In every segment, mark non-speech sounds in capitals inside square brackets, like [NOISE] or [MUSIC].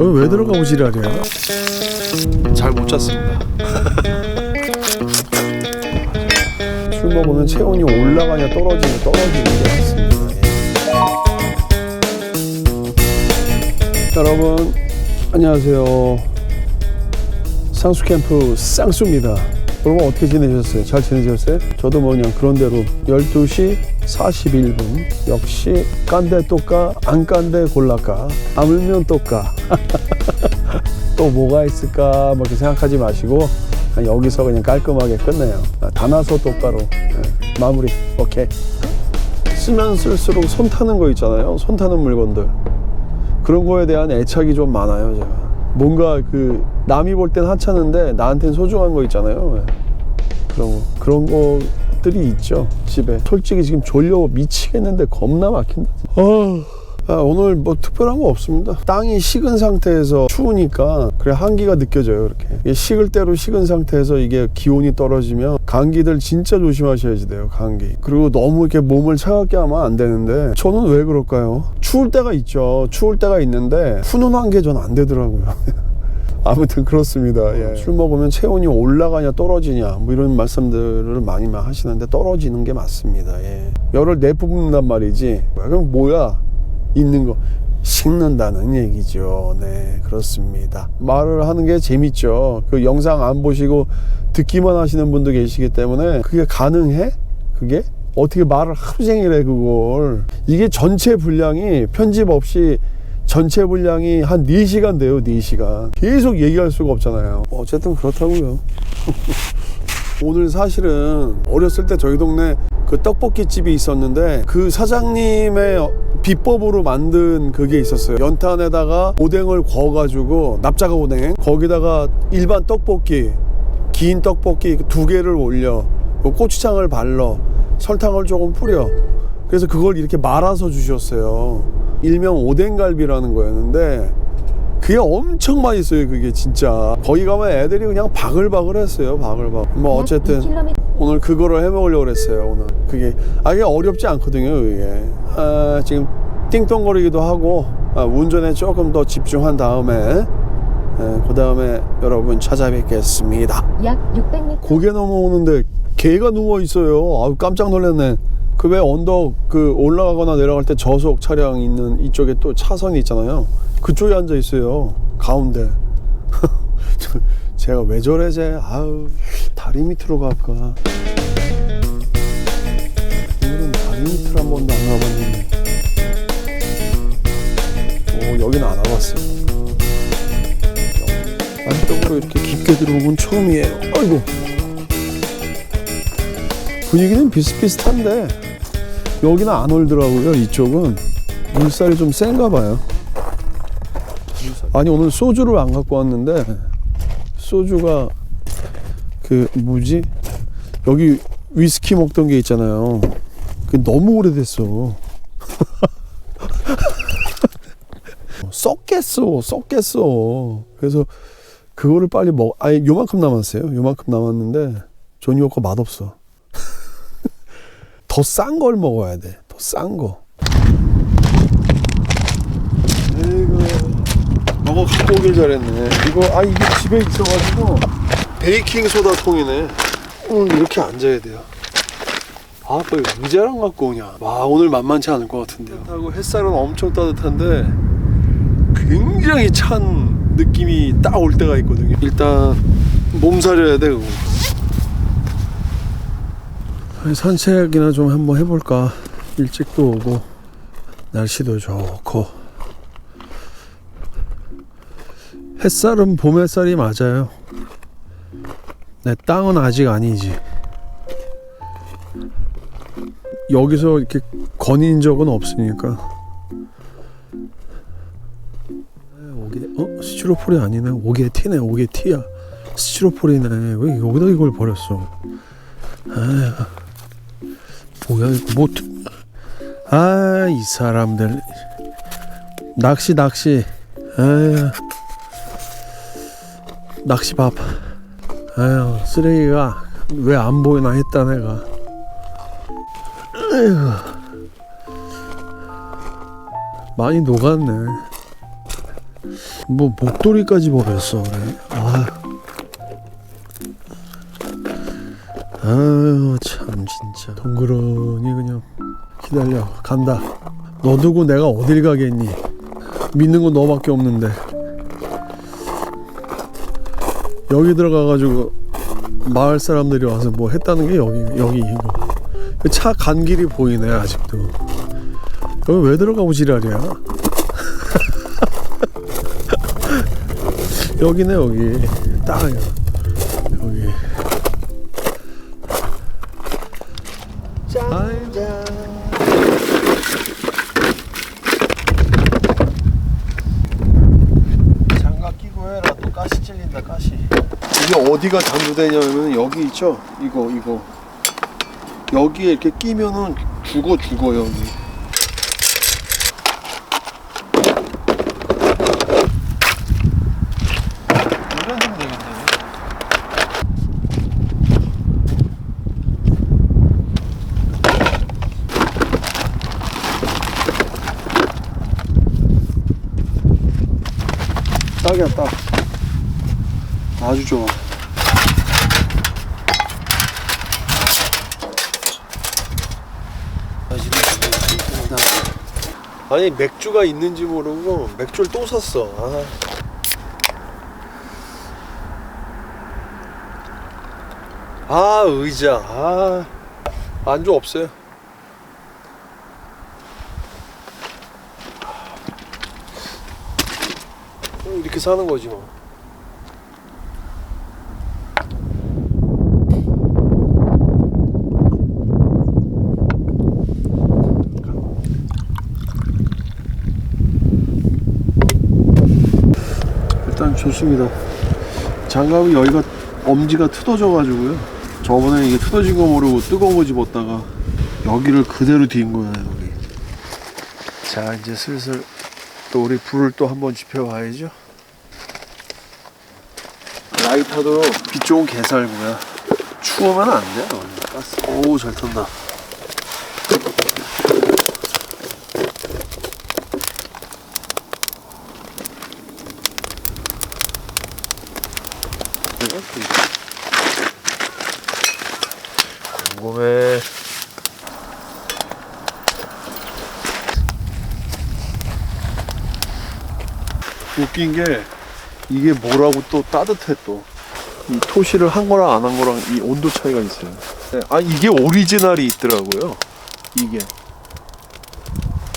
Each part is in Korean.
왜 들어가고 지랄이야? 잘 못 잤습니다. [LAUGHS] 술 먹으면 체온이 올라가냐 떨어지냐 떨어지는 게 맞습니다. 예. 여러분 안녕하세요. 쌍수 캠프 쌍수입니다. 여러분 어떻게 지내셨어요? 잘 지내셨어요? 저도 뭐 그냥 그런 대로 12시 41분 역시 깐데 또까 안 깐데 골라까 아물면 또까 [LAUGHS] 또 뭐가 있을까 뭐 이렇게 생각하지 마시고 여기서 그냥 깔끔하게 끝내요. 아, 다나서 똑바로 예, 마무리. 오케이. 쓰면 쓸수록 손 타는 거 있잖아요. 손 타는 물건들 그런 거에 대한 애착이 좀 많아요. 제가 뭔가 그 남이 볼 땐 하찮은데 나한텐 소중한 거 있잖아요. 예. 그런 거 그런 것들이 있죠 집에. 솔직히 지금 졸려 미치겠는데 겁나 막힌다. 아. 아, 오늘 뭐 특별한 거 없습니다. 땅이 식은 상태에서 추우니까 그래 한기가 느껴져요. 이렇게 식을 대로 식은 상태에서 이게 기온이 떨어지면 감기들 진짜 조심하셔야지 돼요. 감기. 그리고 너무 이렇게 몸을 차갑게 하면 안 되는데 저는 왜 그럴까요? 추울 때가 있죠. 추울 때가 있는데 훈훈한 게 전 안 되더라고요. [LAUGHS] 아무튼 그렇습니다. 예. 술 먹으면 체온이 올라가냐 떨어지냐 뭐 이런 말씀들을 많이 하시는데 떨어지는 게 맞습니다. 예. 열을 내뿜는단 말이지. 그럼 뭐야? 있는 거 식는다는 얘기죠. 네, 그렇습니다. 말을 하는 게 재밌죠. 그 영상 안 보시고 듣기만 하시는 분도 계시기 때문에 그게 가능해? 그게? 어떻게 말을 하루 종일 해 그걸 이게 전체 분량이 편집 없이 전체 분량이 한 4시간 돼요 4시간 계속 얘기할 수가 없잖아요 어쨌든 그렇다고요 [LAUGHS] 오늘 사실은 어렸을 때 저희 동네 그 떡볶이 집이 있었는데 그 사장님의 비법으로 만든 그게 있었어요. 연탄에다가 오뎅을 구워 가지고 납작한 오뎅 거기다가 일반 떡볶이 긴 떡볶이 두 개를 올려 그 고추장을 발라 설탕을 조금 뿌려 그래서 그걸 이렇게 말아서 주셨어요. 일명 오뎅갈비라는 거였는데 그게 엄청 맛있어요. 그게 진짜 거기 가면 애들이 그냥 바글바글 했어요. 바글바글. 뭐 어쨌든 오늘 그거를 해 먹으려고 그랬어요. 오늘 그게 아 이게 어렵지 않거든요. 그게 아, 지금 띵동거리기도 하고 아, 운전에 조금 더 집중한 다음에 그 다음에 여러분 찾아뵙겠습니다. 약 600m 고개 넘어오는데 개가 누워 있어요. 아유 깜짝 놀랐네. 그 왜 언덕 그 올라가거나 내려갈 때 저속 차량 있는 이쪽에 또 차선이 있잖아요. 그쪽에 앉아 있어요. 가운데. [LAUGHS] 제가 왜 저래 쟤? 아유 다리 밑으로 갈까? 오늘은 다리 밑으로 한 번도 안 가봤는데. 오 여기는 안 와봤어요. 안쪽으로 이렇게 깊게 들어온 건 처음이에요. 아이고. 분위기는 비슷비슷한데 여기는 안 올더라고요. 이쪽은 물살이 좀 센가 봐요. 아니 오늘 소주를 안 갖고 왔는데 소주가 그 뭐지 여기 위스키 먹던 게 있잖아요. 그 너무 오래됐어. [LAUGHS] 썩겠어, 썩겠어. 그래서 그거를 빨리 먹. 아니 요만큼 남았어요. 요만큼 남았는데 존이 오거 맛없어. 더 싼 걸 먹어야 돼. 더 싼 거. 에이구. 너가 갖고 오길 잘했네. 이거 아 이게 집에 있어가지고 베이킹 소다 통이네. 오늘 이렇게 앉아야 돼요. 아, 뭐 의자랑 갖고 오냐? 와, 오늘 만만치 않을 것 같은데요. 하고 햇살은 엄청 따뜻한데 굉장히 찬 느낌이 딱 올 때가 있거든요. 일단 몸살려야 돼, 그거. 산책이나 좀 한번 해볼까. 일찍도 오고 날씨도 좋고 햇살은 봄 햇살이 맞아요. 내 땅은 아직 아니지. 여기서 이렇게 거닌 적은 없으니까. 오게 어 스티로폴이 아니네. 오게 티네. 오게 티야. 스티로폴이네. 왜 여기다 이걸 버렸어? 아, 뭐야 이거 뭐? 아 이 사람들 낚시 낚시. 아, 낚시밥. 아유 쓰레기가 왜 안 보이나 했다 내가. 아이고. 많이 녹았네. 뭐 목도리까지 버렸어 그래. 아. 아유 참 진짜 덩그러니 그냥 기다려 간다. 너 두고 내가 어딜 가겠니? 믿는 건 너밖에 없는데. 여기 들어가가지고 마을 사람들이 와서 뭐 했다는 게 여기 여기 이거. 차 간 길이 보이네 아직도. 여기 왜 들어가고 지랄이야? [LAUGHS] 여기네 여기 딱 짠짠. 장갑 끼고 해라 또 가시 찔린다 가시. 이게 어디가 장구되냐면 여기 있죠? 이거 이거 여기에 이렇게 끼면은 죽어 죽어 여기. 딱이야 딱. 아주 좋아. 아니 맥주가 있는지 모르고 맥주를 또 샀어. 아. 아 의자. 아 안주 없어요. 어, 이렇게 사는 거지 뭐. 일단 좋습니다. 장갑이 여기가 엄지가 틀어져 가지고요. 저번에 이게 틀어진 거 모르고 뜨거운 거 집었다가 여기를 그대로 뒤인 거야 여기. 자 이제 슬슬 또 우리 불을 또 한번 지펴봐야죠. 라이터도 빛 좋은 개살구야. 추우면 안 돼. 가스. 오우 잘 탄다. 궁금해. 웃긴 게 이게 뭐라고 또 따뜻해 또. 이 토시를 한 거랑 안 한 거랑 이 온도 차이가 있어요. 네, 아 이게 오리지널이 있더라고요. 이게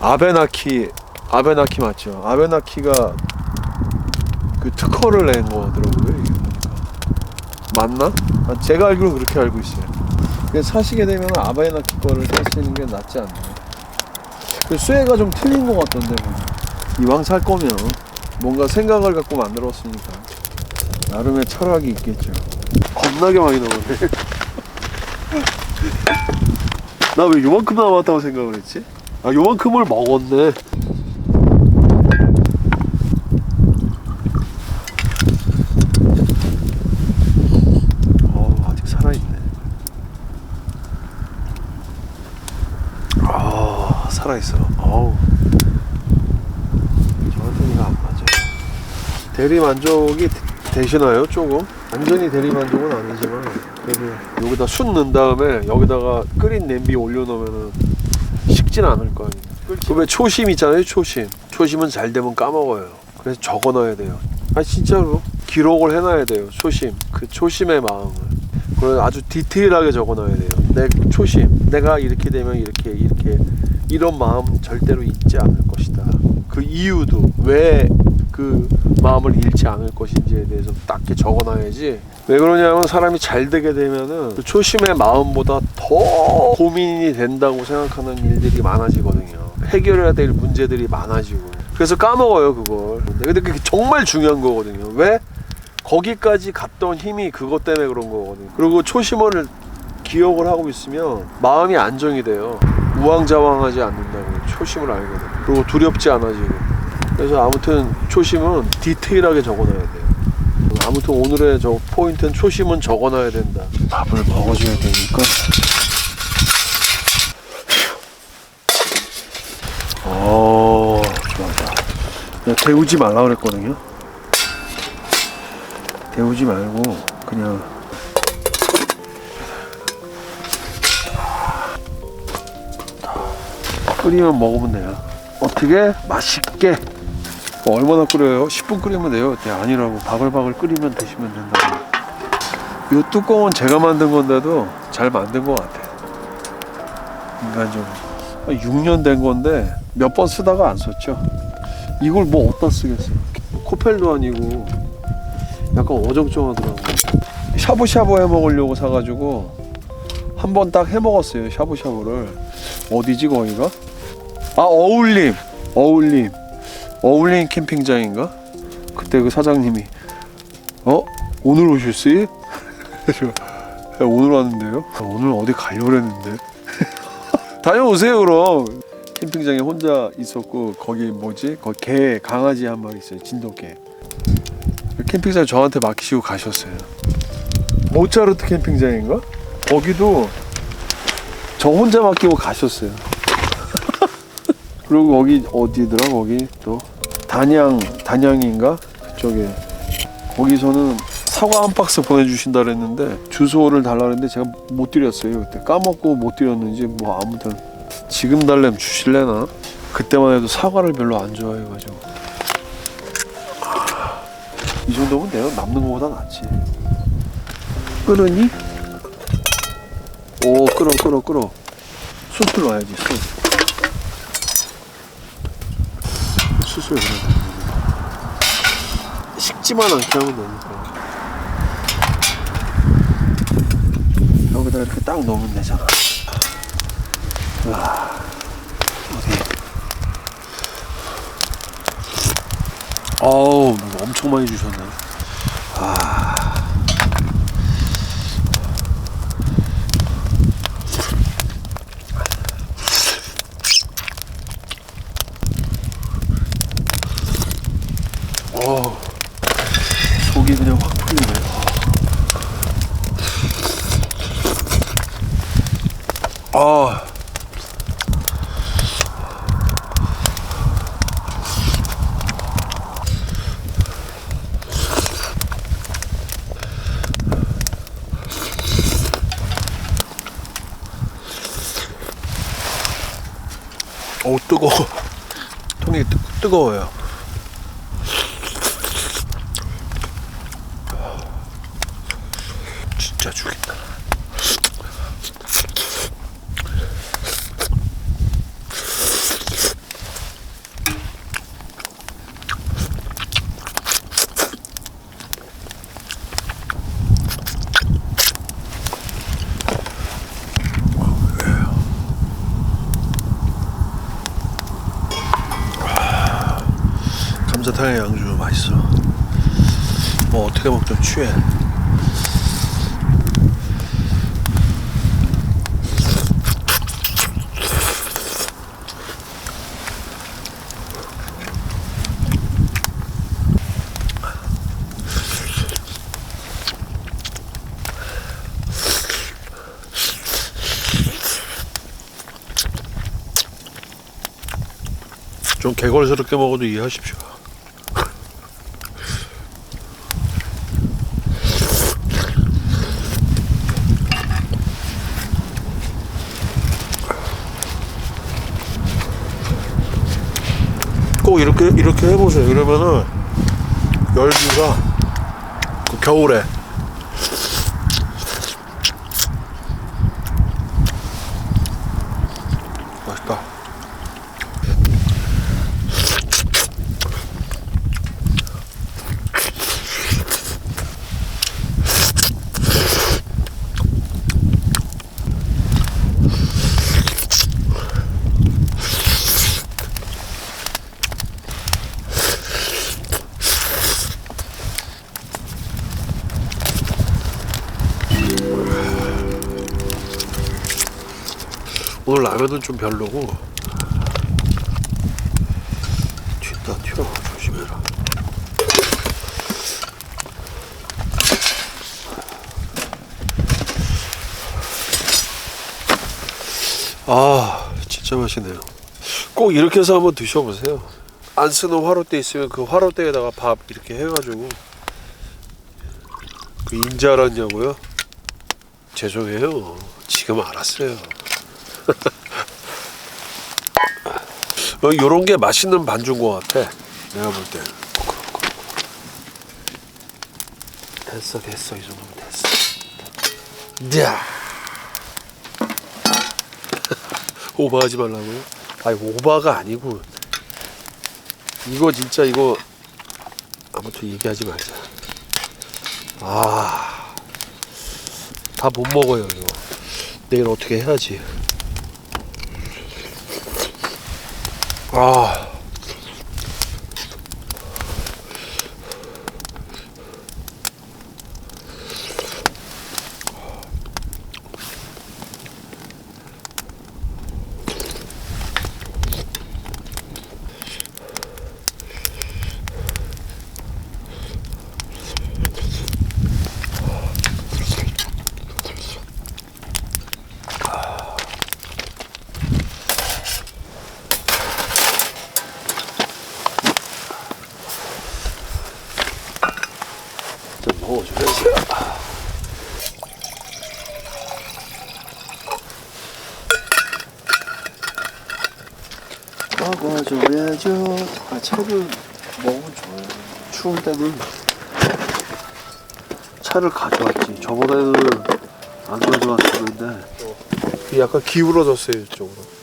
아베나키 아베나키 맞죠? 아베나키가 그 특허를 낸 거더라고요. 이게 맞나? 아, 제가 알기로 그렇게 알고 있어요. 사시게 되면 아베나키 거를 사시는 게 낫지 않나. 그 쇠가 좀 틀린 것 같던데 보니까. 이왕 살 거면 뭔가 생각을 갖고 만들었으니까 나름의 철학이 있겠죠. 겁나게 많이 나오네. [LAUGHS] 나 왜 요만큼 남았다고 생각을 했지? 아 요만큼을 먹었네. 어 아직 살아있네. 아 살아있어. 어우. 저한테는 이거 안 맞아. 대리 만족이 되- 되시나요 조금? 완전히 대리 만족은 아니지만 그래도 여기다 숯 넣은 다음에 여기다가 끓인 냄비 올려놓으면은 식진 않을 거 아니에요. 그왜 초심 있잖아요 초심. 초심은 잘 되면 까먹어요. 그래서 적어놔야 돼요. 아 진짜로 기록을 해놔야 돼요. 초심 그 초심의 마음을. 그걸 아주 디테일하게 적어놔야 돼요. 내 초심 내가 이렇게 되면 이렇게 이렇게 이런 마음 절대로 잊지 않을 것이다. 그 이유도 왜 그 마음을 잃지 않을 것인지에 대해서 딱 이렇게 적어놔야지. 왜 그러냐면 사람이 잘 되게 되면은 그 초심의 마음보다 더 고민이 된다고 생각하는 일들이 많아지거든요. 해결해야 될 문제들이 많아지고. 그래서 까먹어요 그걸. 근데 그게 정말 중요한 거거든요. 왜? 거기까지 갔던 힘이 그것 때문에 그런 거거든요. 그리고 초심을 기억을 하고 있으면 마음이 안정이 돼요. 우왕좌왕하지 않는다고 초심을 알거든. 그리고 두렵지 않아지고. 그래서 아무튼 초심은 디테일하게 적어놔야 돼요. 아무튼 오늘의 저 포인트는 초심은 적어놔야 된다. 밥을 먹어줘야 되니까. 어, 좋아, 좋아. 데우지 말라 그랬거든요. 데우지 말고 그냥 끓이면 먹으면 돼요. 어떻게 맛있게 뭐 얼마나 끓여요? 10분 끓이면 돼요. 네, 아니라고 바글바글 끓이면 드시면 된다고. 이 뚜껑은 제가 만든 건데도 잘 만든 것 같아요. 인간적으로. 6년 된 건데 몇 번 쓰다가 안 썼죠. 이걸 뭐 어디다 쓰겠어요? 코펠도 아니고 약간 어정쩡하더라고. 샤브샤브 해 먹으려고 사가지고 한 번 딱 해 먹었어요. 샤브샤브를 어디지 거기가? 아 어울림, 어울림, 어울림 캠핑장인가? 그때 그 사장님이 어 오늘? 그래서 "네, [LAUGHS] 오늘 왔는데요. "아, 오늘 어디 가려고 했는데 [LAUGHS] 다녀오세요 그럼. 캠핑장에 혼자 있었고 거기 뭐지? 거기 개 강아지 한 마리 있어요. 진돗개. 캠핑장 저한테 맡기시고 가셨어요. 모차르트 캠핑장인가? 거기도 저 혼자 맡기고 가셨어요. [LAUGHS] 그리고 거기 어디더라? 거기 또 단양 단양인가? 그쪽에 거기서는 사과 한 박스 보내주신다 그랬는데 주소를 달라 그랬는데 제가 못 드렸어요 그때 까먹고 못 드렸는지 뭐 아무튼 지금 달래면 주실래나? 그때만 해도 사과를 별로 안 좋아해가지고 이 정도면 내가 남는 거보다 낫지 끓으니? 오 끓어 끓어 끓어 숯을 넣어야지 숯 넣어야 돼 식지만 않게 하면 되니까. 여기다 이렇게 딱 넣으면 되잖아. 와 어디? 어우 뭐 엄청 많이 주셨네. 어 속이 그냥 확 풀리네. 아. 오 뜨거워. 통이 뜨, 뜨거워요. 진짜 죽인다. 감자탕에 양주 맛있어. 뭐 어떻게 먹든 취해. 좀 개걸스럽게 먹어도 이해하십시오. 꼭 이렇게 이렇게 해보세요. 이러면은 열기가 그 겨울에 맛있다. 라면은 좀 별로고 튄다 튀어 조심해라 아 진짜 맛있네요 꼭 이렇게 해서 한번 드셔보세요 안 쓰는 화로대 있으면 그 화로대에다가 밥 이렇게 해가지고 그 인지 알았냐고요? 죄송해요. 지금 알았어요. [LAUGHS] 어, 요런 게 맛있는 반주인 것 같아. 내가 볼 때. 됐어, 됐어. 이 정도면 됐어. 야 [LAUGHS] 오버하지 말라고요? 아니, 오버가 아니고. 이거 진짜 이거 아무튼 얘기하지 말자. 아, 다 못 먹어요 이거. 내일 어떻게 해야지. 아, 먹어줘야지. 먹어줘야죠. 아, 차를 먹으면 좋아요. 추울 때는 차를 가져왔지. 저번에는 안 가져왔었는데 약간 기울어졌어요 이쪽으로.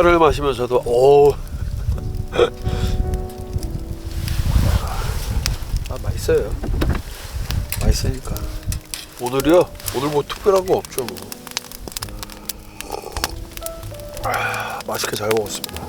차를 마시면서도 오. 아 맛있어요. 맛있으니까. 오늘이요? 오늘 뭐 특별한 거 없죠 뭐. 아, 맛있게 잘 먹었습니다.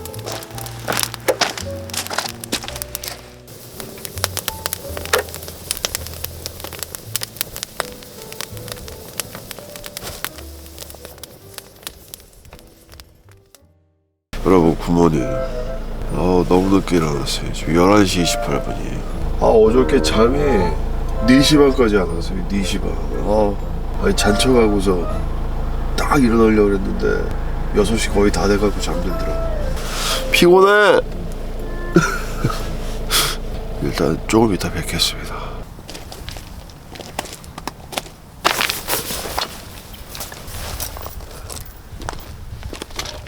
여러분 굿모닝. 아 너무 늦게 일어났어요. 지금 11시 28분이에요 아 어저께 잠이 4시 반까지 안 왔어요. 4시 반아 아니 잔쳐가고서 딱 일어나려고 그랬는데 6시 거의 다 돼가고 잠들더라고. 피곤해? [LAUGHS] 일단 조금 이따 뵙겠습니다.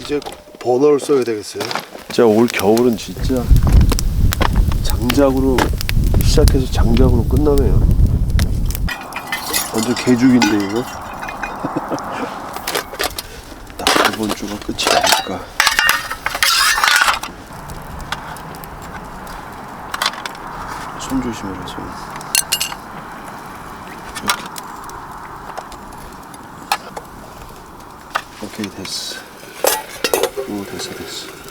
이제 번호를 써야 되겠어요 진짜 올 겨울은 진짜 장작으로 시작해서 장작으로 끝나네요. 완전 개죽인데 이거. [LAUGHS] 딱 이번 주가 끝이 아닐까. 손 조심해라 손. 이렇게. 오케이 됐어. 오 됐어 됐어.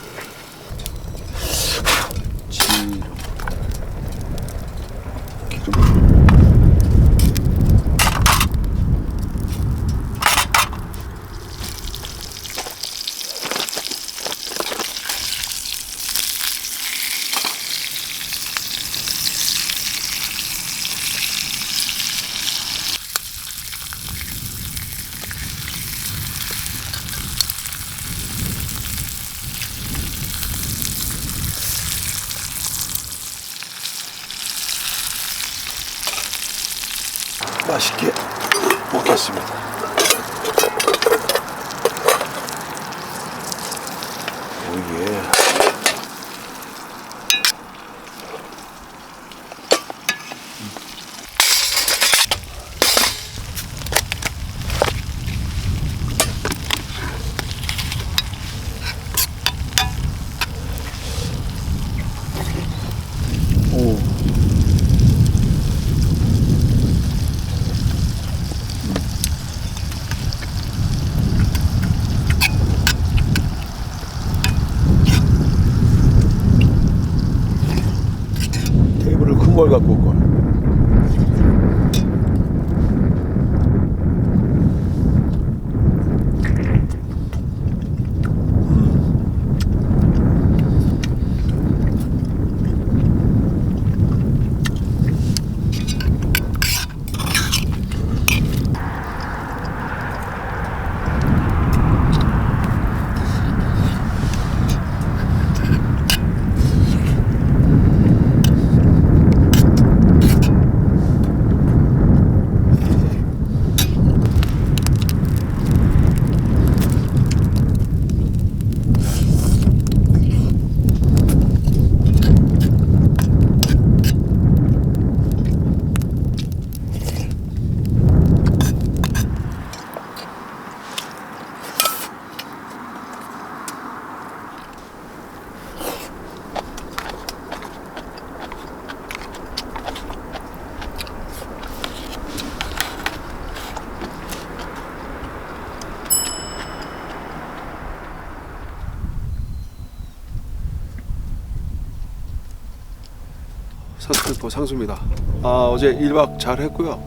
산스크리퍼 상수입니다. 아 어제 1박 잘 했고요.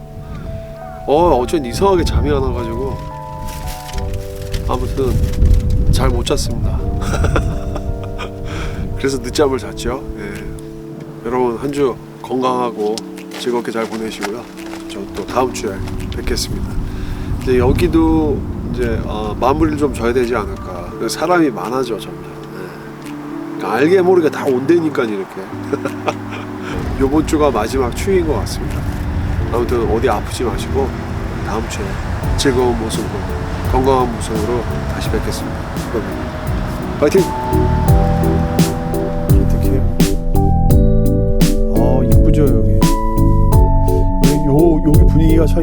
어 어제 이상하게 잠이 안 와가지고 아무튼 잘 못 잤습니다. [LAUGHS] 그래서 늦잠을 잤죠. 예. 여러분 한 주 건강하고 즐겁게 잘 보내시고요. 저 또 다음 주에 뵙겠습니다. 이제 여기도 이제 어, 마무리를 좀 져야 되지 않을까. 사람이 많아져 점점. 예. 그러니까 알게 모르게 다 온다니까 이렇게. [LAUGHS] 요번 주가 마지막 추위인 것 같습니다. 아무튼 어디 아프지 마시고 다음 주에 즐거운 모습으로 건강한 모습으로 다시 뵙겠습니다. 파이팅! 기특해요. 아 이쁘죠 여기. 요 여기 분위기가 참